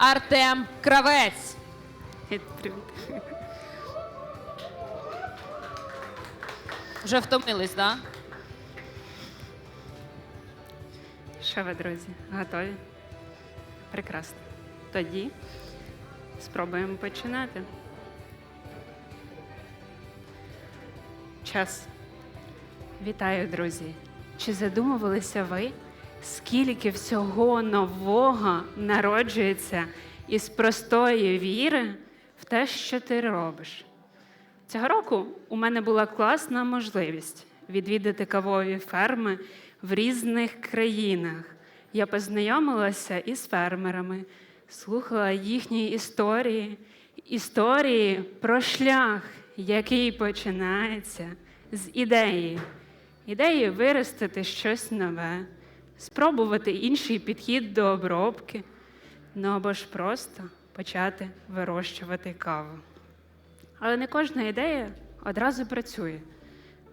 Артем Кравець. Вже втомились, так? Да? Що ви, друзі, готові? Прекрасно. Тоді спробуємо починати. Час. Вітаю, друзі! Чи задумувалися ви, скільки всього нового народжується із простої віри в те, що ти робиш? Цього року у мене була класна можливість відвідати кавові ферми в різних країнах. Я познайомилася із фермерами, слухала їхні історії, історії про шлях, який починається з ідеї. Ідеї виростити щось нове, спробувати інший підхід до обробки, ну або ж просто почати вирощувати каву. Але не кожна ідея одразу працює.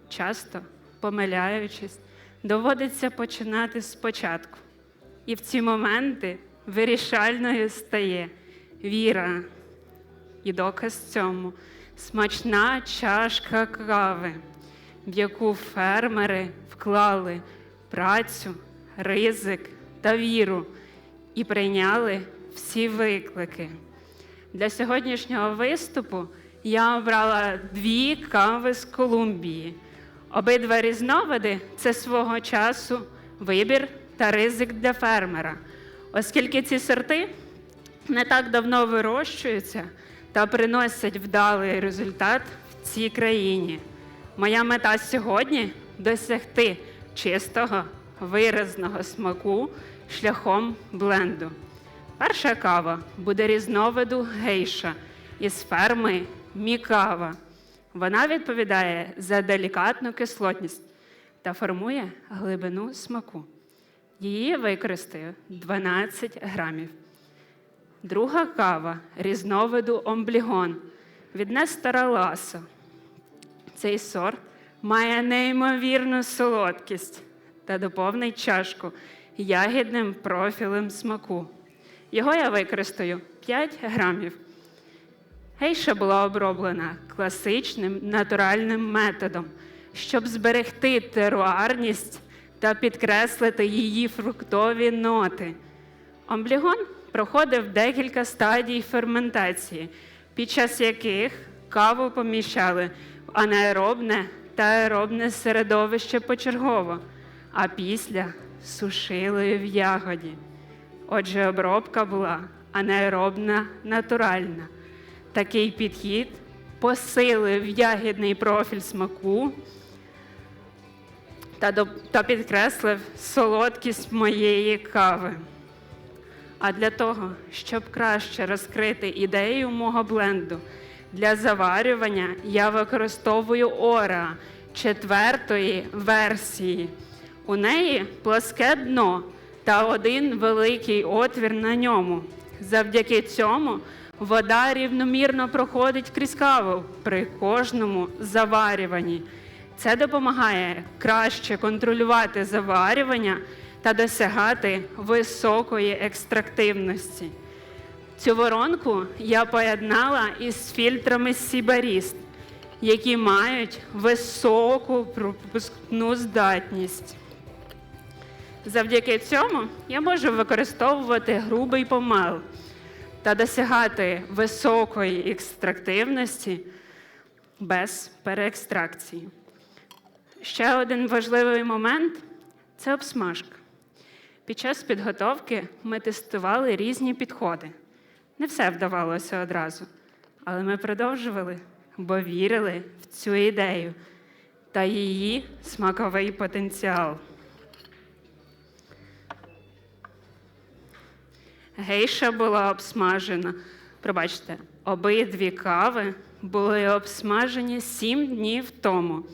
Часто, помиляючись, доводиться починати спочатку. І в ці моменти вирішальною стає віра. І доказ цьому смачна чашка кави, в яку фермери вклали працю, ризик та віру і прийняли всі виклики. Для сьогоднішнього виступу я обрала дві кави з Колумбії. Обидва різновиди це свого часу вибір та ризик для фермера, оскільки ці сорти не так давно вирощуються та приносять вдалий результат в цій країні. Моя мета сьогодні досягти чистого, виразного смаку шляхом бленду. Перша кава буде різновиду гейша із ферми Мікава. Вона відповідає за делікатну кислотність та формує глибину смаку. Її використаю 12 грамів. Друга кава різновиду омблігон від Нестора Ласо. Цей сорт має неймовірну солодкість та доповнить чашку ягідним профілем смаку. Його я використаю 5 грамів. Гейша була оброблена класичним натуральним методом, щоб зберегти теруарність та підкреслити її фруктові ноти. Омблігон проходив декілька стадій ферментації, під час яких каву поміщали в анаеробне та аеробне середовище почергово, а після сушили в ягоді. Отже, обробка була анаеробна натуральна. Такий підхід посилив ягідний профіль смаку та підкреслив солодкість моєї кави. А для того, щоб краще розкрити ідею мого бленду, для заварювання я використовую ора четвертої версії. У неї плоске дно та один великий отвір на ньому. Завдяки цьому вода рівномірно проходить крізь каву при кожному заварюванні. Це допомагає краще контролювати заварювання та досягати високої екстрактивності. Цю воронку я поєднала із фільтрами Сібаріст, які мають високу пропускну здатність. Завдяки цьому я можу використовувати грубий помел та досягати високої екстрактивності без переекстракції. Ще один важливий момент це обсмажка. Під час підготовки ми тестували різні підходи. Не все вдавалося одразу, але ми продовжували, бо вірили в цю ідею та її смаковий потенціал. Гейша була обсмажена. Пробачте, обидві кави були обсмажені сім днів тому.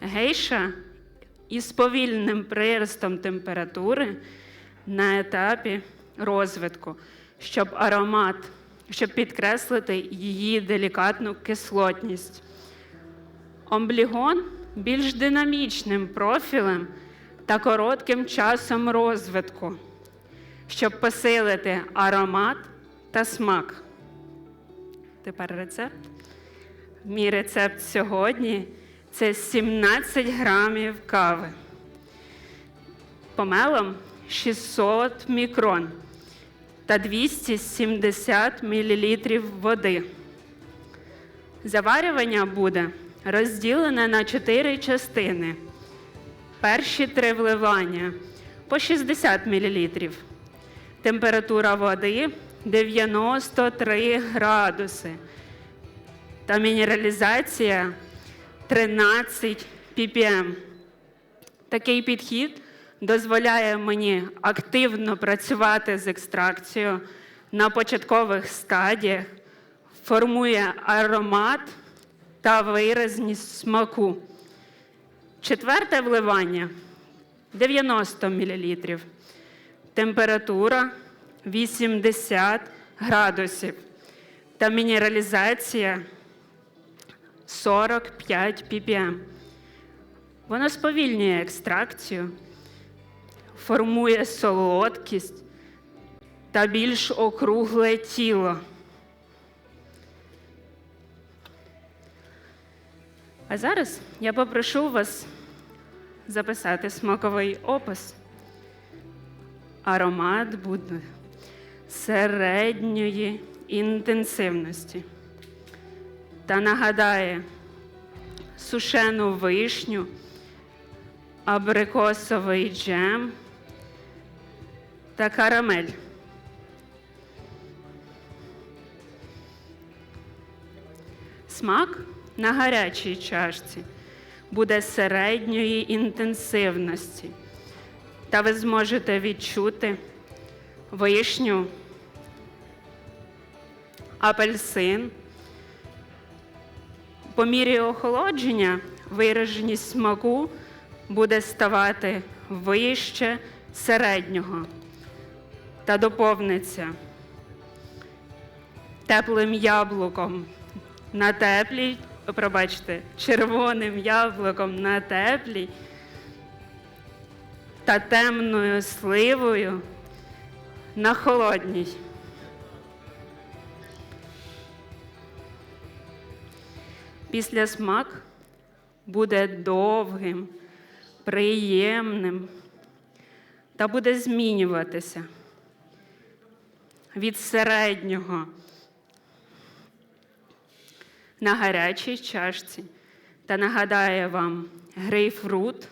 Гейша із повільним приростом температури на етапі розвитку, щоб аромат, щоб підкреслити її делікатну кислотність. Омблігон більш динамічним профілем та коротким часом розвитку, щоб посилити аромат та смак. Тепер рецепт. Мій рецепт сьогодні це 17 грамів кави. Помелом 600 мікрон та 270 мл води. Заварювання буде розділене на 4 частини. Перші три вливання по 60 мл. Температура води 93 градуси. Та мінералізація 13 ppm. Такий підхід дозволяє мені активно працювати з екстракцією на початкових стадіях, формує аромат та виразність смаку. Четверте вливання 90 мл. Температура 80 градусів. Та мінералізація 45 ppm. Воно сповільнює екстракцію, формує солодкість та більш округле тіло. А зараз я попрошу вас записати смаковий опис. Аромат буде середньої інтенсивності та нагадає сушену вишню, абрикосовий джем та карамель. Смак на гарячій чашці буде середньої інтенсивності, та ви зможете відчути вишню, апельсин. По мірі охолодження вираженість смаку буде ставати вище середнього та доповниться теплим яблуком на теплій, пробачте, червоним яблуком на теплій та темною сливою на холодній. Після смак буде довгим, приємним та буде змінюватися від середнього на гарячій чашці та нагадає вам грейпфрут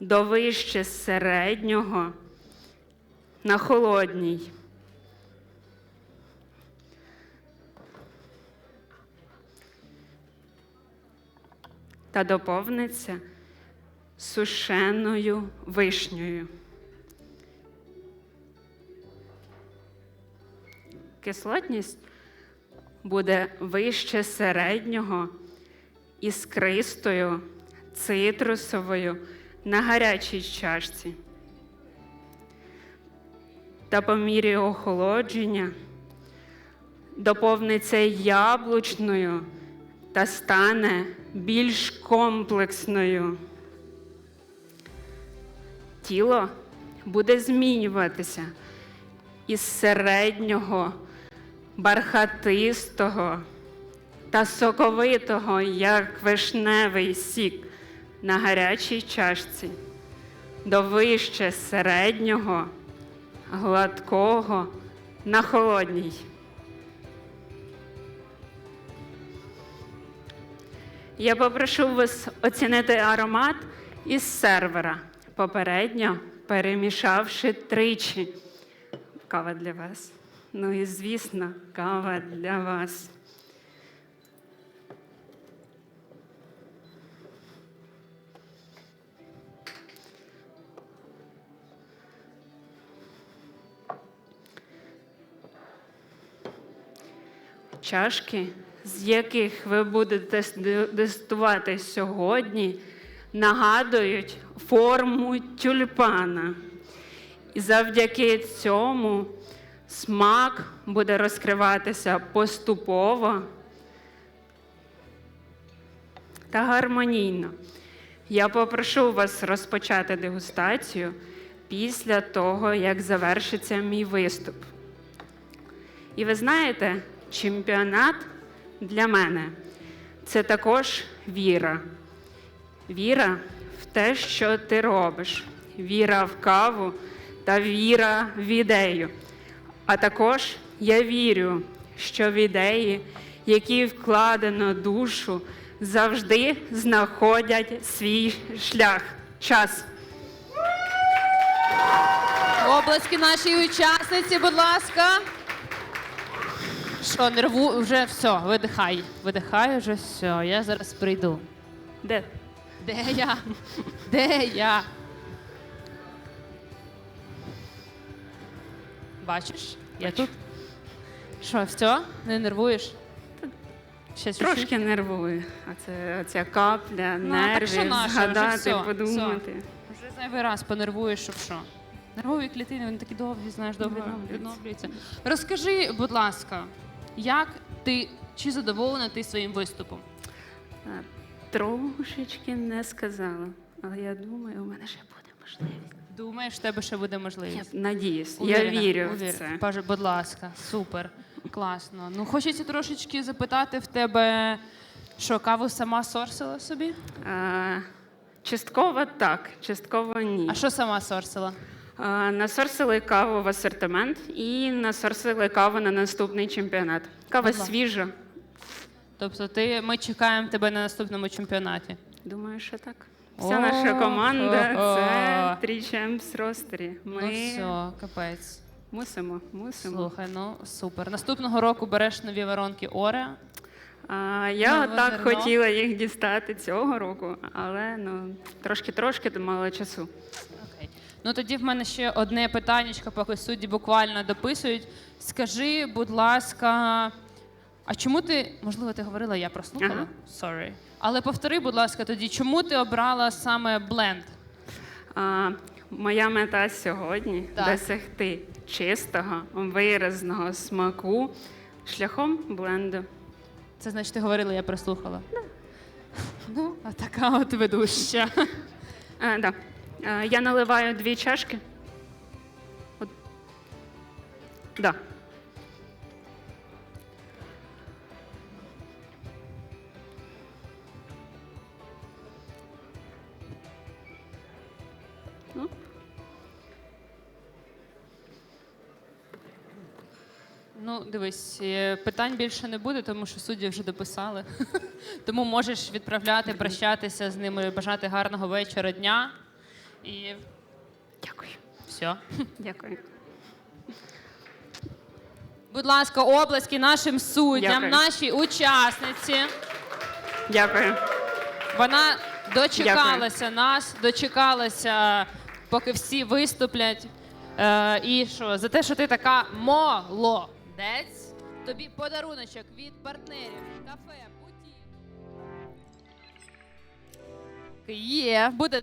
до вище середнього на холодній. Та доповниться сушеною вишнею. Кислотність буде вище середнього іскристою, цитрусовою на гарячій чашці. Та по мірі охолодження доповниться яблучною та стане більш комплексною. Тіло буде змінюватися із середнього бархатистого та соковитого, як вишневий сік на гарячій чашці, до вище середнього, гладкого на холодній. Я попрошу вас оцінити аромат із сервера, попередньо перемішавши тричі. Кава для вас. Ну і звісно, кава для вас. Чашки, з яких ви будете дестувати сьогодні, нагадують форму тюльпана. І завдяки цьому смак буде розкриватися поступово та гармонійно. Я попрошу вас розпочати дегустацію після того, як завершиться мій виступ. І ви знаєте, чемпіонат для мене це також віра. Віра в те, що ти робиш, віра в каву та віра в ідею. А також я вірю, що в ідеї, які вкладено душу, завжди знаходять свій шлях. Час. Обласки нашій учасниці, будь ласка. Що, нерву вже все, видихай. Видихай вже все. Я зараз прийду. Де? Де я? Де я? Бачиш? Я тут. Що, все? Не нервуєш? Ще? Трошки нервую. А це ця капля, Ну, так нервів, що наше, вже згадати, все, подумати. Вже зайвий раз понервуєш, щоб що. Нервові клітини, вони такі довгі, знаєш, довго Відновлюються. відновлюються. Розкажи, будь ласка, як ти чи задоволена ти своїм виступом? Трошечки не сказала, але я думаю, у мене ще буде можливість. Думаєш, в тебе ще буде Я можливість? надіюсь, я вірю в це. Боже, будь ласка, супер, класно. Ну, хочеться трошечки запитати в тебе, що каву сама сорсила собі? А, частково так, частково ні. А що сама сорсила? Насорсили каву в асортимент і насорсили каву на наступний чемпіонат. Кава Ага. свіжа. Тобто ти, ми чекаємо тебе на наступному чемпіонаті. Думаю, що так. Вся наша команда о, це о. три чемпс ростері. Ми Ну все, капець. мусимо, мусимо. Слухай, ну супер. Наступного року береш нові воронки Оре. А, я Нове так зерно. хотіла їх дістати цього року, але ну трошки-трошки мало часу. Ну тоді в мене ще одне питання, поки судді буквально дописують. Скажи, будь ласка, а чому ти, можливо, ти говорила, я прослухала? Ага. Sorry. Але повтори, будь ласка, тоді, чому ти обрала саме бленд? А, моя мета сьогодні Так. досягти чистого, виразного смаку шляхом бленду. Це значить, ти говорила, я прослухала. Ну, а така от ведуща. А, да. А, я наливаю дві чашки. От. Да. Ну, Ну, дивись, е, питань більше не буде, тому що судді вже дописали. Тому можеш відправляти, прощатися з ними, бажати гарного вечора, дня. І Дякую. все. Дякую. Будь ласка, обласки нашим суддям, Дякую. нашій учасниці. Дякую. Вона дочекалася нас, дочекалася, поки всі виступлять. Е, і що, за те, що ти така молодець, тобі подаруночок від партнерів кафе Буті. Є, буде